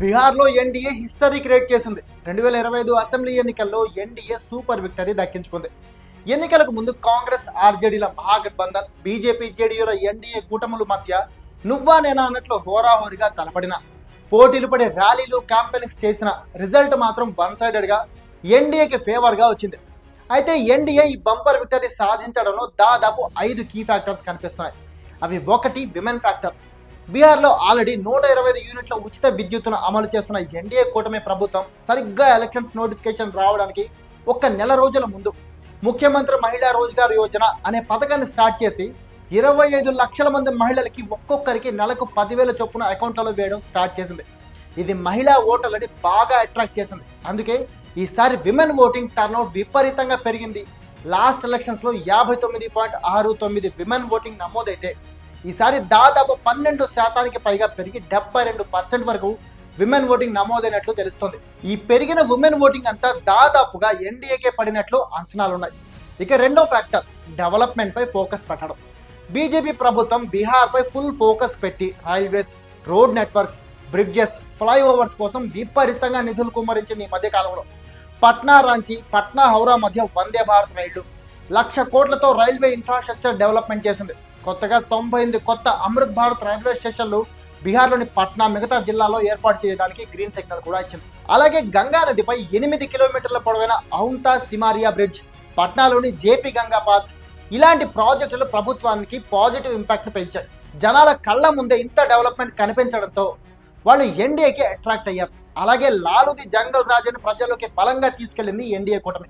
బీహార్లో NDA history create చేసింది. రెండు వేల ఇరవై ఐదు అసెంబ్లీ ఎన్నికల్లో ఎన్డీఏ సూపర్ విక్టరీ దక్కించుకుంది. ఎన్నికలకు ముందు కాంగ్రెస్ ఆర్జేడీల మహాగఠబంధన్ బీజేపీ జేడీయూల ఎన్డీఏ కూటముల మధ్య నువ్వా నేనా అన్నట్లు హోరాహోరీగా తలపడిన పోటీలు పడే ర్యాలీలు క్యాంపెయినింగ్స్ చేసిన రిజల్ట్ మాత్రం వన్ సైడెడ్గా ఎన్డీఏకి ఫేవర్గా వచ్చింది. అయితే ఎన్డీఏ ఈ బంపర్ విక్టరీ సాధించడంలో దాదాపు ఐదు కీ ఫ్యాక్టర్స్ కనిపిస్తున్నాయి. అవి ఒకటి విమెన్ ఫ్యాక్టర్ బీహార్లో ఆల్రెడీ నూట ఇరవై ఐదు యూనిట్ల ఉచిత విద్యుత్తును అమలు చేస్తున్న ఎన్డీఏ కూటమి ప్రభుత్వం సరిగ్గా ఎలక్షన్స్ నోటిఫికేషన్ రావడానికి ఒక్క నెల రోజుల ముందు ముఖ్యమంత్రి మహిళా రోజ్గార్ యోజన అనే పథకాన్ని స్టార్ట్ చేసి ఇరవై ఐదు లక్షల మంది మహిళలకి ఒక్కొక్కరికి నెలకు పదివేల చొప్పున అకౌంట్లలో వేయడం స్టార్ట్ చేసింది. ఇది మహిళా ఓటర్లని బాగా అట్రాక్ట్ చేసింది. అందుకే ఈసారి విమెన్ ఓటింగ్ టర్నౌట్ విపరీతంగా పెరిగింది. లాస్ట్ ఎలక్షన్స్లో యాభై తొమ్మిది పాయింట్ ఆరు తొమ్మిది విమెన్ ఓటింగ్ నమోదైతే ఈసారి దాదాపు పన్నెండు శాతానికి పైగా పెరిగి డెబ్బై రెండు పర్సెంట్ వరకు విమెన్ ఓటింగ్ నమోదైనట్లు తెలుస్తోంది. ఈ పెరిగిన ఉమెన్ ఓటింగ్ అంతా దాదాపుగా ఎన్డీఏకే పడినట్లు అంచనాలున్నాయి. ఇక రెండో ఫ్యాక్టర్ డెవలప్మెంట్ పై ఫోకస్ పెట్టడం. బీజేపీ ప్రభుత్వం బీహార్ పై ఫుల్ ఫోకస్ పెట్టి railways road networks bridges flyovers కోసం విపరీతంగా నిధులు కుమ్మరించింది ఈ మధ్య కాలంలో. పట్నా రాంచి పట్నా హౌరా మధ్య వందే భారత్ రైళ్ళు. లక్ష కోట్లతో రైల్వే ఇన్ఫ్రాస్ట్రక్చర్ డెవలప్మెంట్ చేసింది. కొత్తగా తొంభై ఎనిమిది కొత్త అమృత్ భారత్ రైల్వే స్టేషన్లు బీహార్లోని పట్నా మిగతా జిల్లాలో ఏర్పాటు చేయడానికి గ్రీన్ సిగ్నల్ కూడా ఇచ్చింది. అలాగే గంగా నదిపై ఎనిమిది కిలోమీటర్ల పొడవైన ఔంతా సిమారియా బ్రిడ్జ్ పట్నాలోని జేపీ గంగాపాత్ ఇలాంటి ప్రాజెక్టులు ప్రభుత్వానికి పాజిటివ్ ఇంపాక్ట్ పెంచాయి. జనాల కళ్ళ ముందే ఇంత డెవలప్మెంట్ కనిపించడంతో వాళ్ళు ఎన్డీఏకి అట్రాక్ట్ అయ్యారు. అలాగే లాలుది జంగల్ రాజుని ప్రజల్లోకి బలంగా తీసుకెళ్ళింది ఎన్డీఏ కూటమి.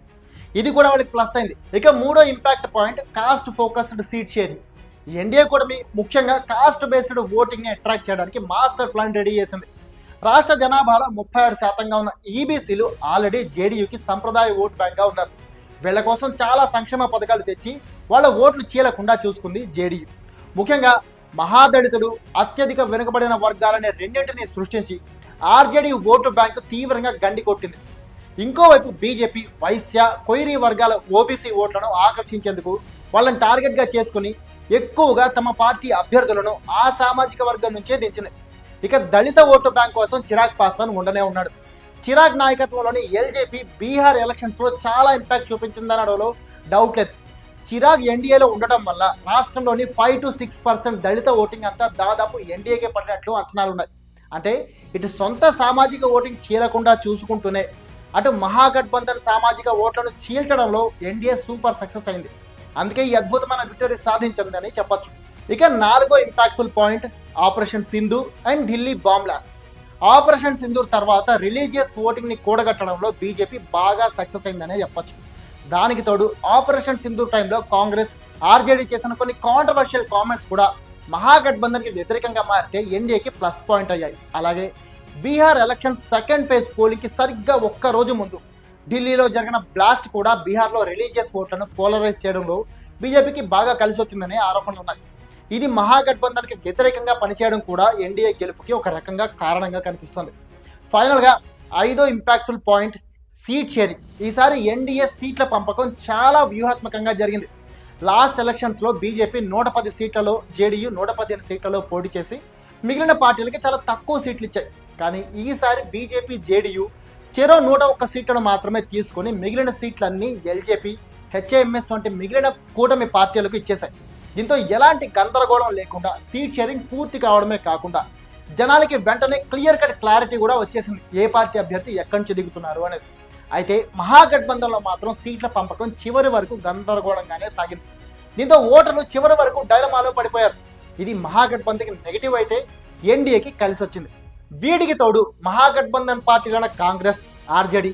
ఇది కూడా వాళ్ళకి ప్లస్ అయింది. ఇక మూడో impact point caste focused seat sharing. NDA కూటమి ముఖ్యంగా కాస్ట్ బేస్డ్ ఓటింగ్ని అట్రాక్ట్ చేయడానికి మాస్టర్ ప్లాన్ రెడీ చేసింది. రాష్ట్ర జనాభాలో ముప్పై ఆరు శాతంగా ఉన్న ఈబీసీలు ఆల్రెడీ జేడీయూకి సంప్రదాయ ఓటు బ్యాంక్గా ఉన్నారు. వీళ్ళ కోసం చాలా సంక్షేమ పథకాలు తెచ్చి వాళ్ళ ఓట్లు చీలకుండా చూసుకుంది జేడీయూ. ముఖ్యంగా మహాదళితులు అత్యధిక వెనుకబడిన వర్గాలనే రెండింటిని సృష్టించి ఆర్జేడీ ఓటు బ్యాంకు తీవ్రంగా గండి కొట్టింది. ఇంకోవైపు బీజేపీ వైశ్య కొయిరీ వర్గాల ఓబీసీ ఓట్లను ఆకర్షించేందుకు వాళ్ళని టార్గెట్గా చేసుకుని ఎక్కువగా తమ పార్టీ అభ్యర్థులను ఆ సామాజిక వర్గం నుంచే దించింది. ఇక దళిత ఓటు బ్యాంక్ కోసం చిరాగ్ పాస్వాన్ ఉండనే ఉన్నాడు. చిరాగ్ నాయకత్వంలోని ఎల్జేపీ బీహార్ ఎలక్షన్స్లో చాలా ఇంపాక్ట్ చూపించిందనడంలో డౌట్ లేదు. చిరాగ్ ఎన్డీఏలో ఉండటం వల్ల రాష్ట్రంలోని five to six percent Dalit voting అంతా దాదాపు ఎన్డీఏకే పడినట్లు అంచనాలు ఉన్నాయి. అంటే ఇటు సొంత సామాజిక ఓటింగ్ చీలకుండా చూసుకుంటూనే అటు మహాగఠబంధన్ సామాజిక ఓట్లను చీల్చడంలో ఎన్డీఏ సూపర్ సక్సెస్ అయింది. అందుకే ఈ అద్భుతమైన విక్టరీ సాధించిందని చెప్పొచ్చు. ఇక నాలుగో impactful point operation Sindhu and Delhi bomb blast operation Sindoor తర్వాత రిలీజియస్ ఓటింగ్ని కూడగట్టడంలో బీజేపీ బాగా సక్సెస్ అయిందనే చెప్పొచ్చు. దానికి తోడు ఆపరేషన్ సింధూర్ టైంలో కాంగ్రెస్ ఆర్జేడీ చేసిన కొన్ని కాంట్రవర్షియల్ కామెంట్స్ కూడా మహాగఠబంధన్కి వ్యతిరేకంగా మారితే ఎన్డీఏకి ప్లస్ పాయింట్ అయ్యాయి. అలాగే బీహార్ ఎలక్షన్స్ సెకండ్ ఫేజ్ పోలింగ్కి సరిగ్గా ఒక్క రోజు ముందు ఢిల్లీలో జరిగిన బ్లాస్ట్ కూడా బీహార్లో రిలీజియస్ ఓట్లను పోలరైజ్ చేయడంలో బీజేపీకి బాగా కలిసి వచ్చిందనే ఆరోపణలు ఉన్నాయి. ఇది మహాగఠబంధన్కి వ్యతిరేకంగా పనిచేయడం కూడా ఎన్డీఏ గెలుపుకి ఒక రకంగా కారణంగా కనిపిస్తోంది. ఫైనల్గా ఐదో ఇంపాక్ట్ఫుల్ పాయింట్ సీట్ షేరింగ్. ఈసారి ఎన్డీఏ సీట్ల పంపకం చాలా వ్యూహాత్మకంగా జరిగింది. లాస్ట్ ఎలక్షన్స్లో బీజేపీ నూట పది సీట్లలో జేడీయూ నూట పదిహేను సీట్లలో పోటీ చేసి మిగిలిన పార్టీలకి చాలా తక్కువ సీట్లు ఇచ్చాయి. కానీ ఈసారి బీజేపీ జేడీయూ చెరో నూట ఒక్క సీట్లను మాత్రమే తీసుకొని మిగిలిన సీట్లన్నీ ఎల్జేపీ హెచ్ఏఎంఎస్ వంటి మిగిలిన కూటమి పార్టీలకు ఇచ్చేశాయి. దీంతో ఎలాంటి గందరగోళం లేకుండా సీట్ షేరింగ్ పూర్తి కావడమే కాకుండా జనాలకి వెంటనే క్లియర్ కట్ క్లారిటీ కూడా వచ్చేసింది. ఏ పార్టీ అభ్యర్థి ఎక్కడి నుంచి దిగుతున్నారు అనేది. అయితే మహాగఠబంధన్లో మాత్రం సీట్ల పంపకం చివరి వరకు గందరగోళంగానే సాగింది. దీంతో ఓటర్లు చివరి వరకు డైలమాలో పడిపోయారు. ఇది మహాగఠబంధన్కి నెగిటివ్ అయితే ఎన్డీఏకి కలిసి వచ్చింది వీడికి తోడు మహాగఠబంధన్ పార్టీలైన కాంగ్రెస్ ఆర్జేడీ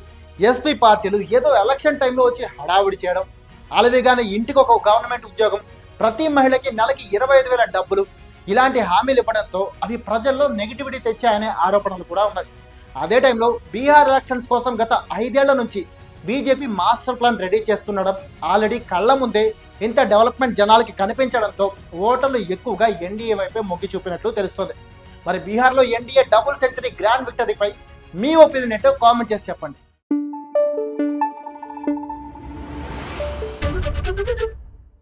ఎస్పీ పార్టీలు ఏదో ఎలక్షన్ టైంలో వచ్చి హడావిడి చేయడం అలవిగానే ఇంటికి ఒక గవర్నమెంట్ ఉద్యోగం ప్రతి మహిళకి నెలకి ఇరవై ఐదు వేల డబ్బులు ఇలాంటి హామీలు ఇవ్వడంతో అవి ప్రజల్లో నెగిటివిటీ తెచ్చాయనే ఆరోపణలు కూడా ఉన్నాయి. అదే టైంలో బీహార్ ఎలక్షన్స్ కోసం గత ఐదేళ్ళ నుంచి బీజేపీ మాస్టర్ ప్లాన్ రెడీ చేస్తుండడం ఆల్రెడీ కళ్ళ ముందే ఇంత డెవలప్మెంట్ జనాలకి కనిపించడంతో ఓటర్లు ఎక్కువగా ఎన్డీఏ వైపే మొగ్గి చూపినట్లు తెలుస్తోంది. మరి బీహార్లో ఎన్డీఏ డబుల్ సెంచరీ గ్రాండ్ విక్టరీపై మీ ఒపీనియన్ ఏంటో కామెంట్ చేసి చెప్పండి.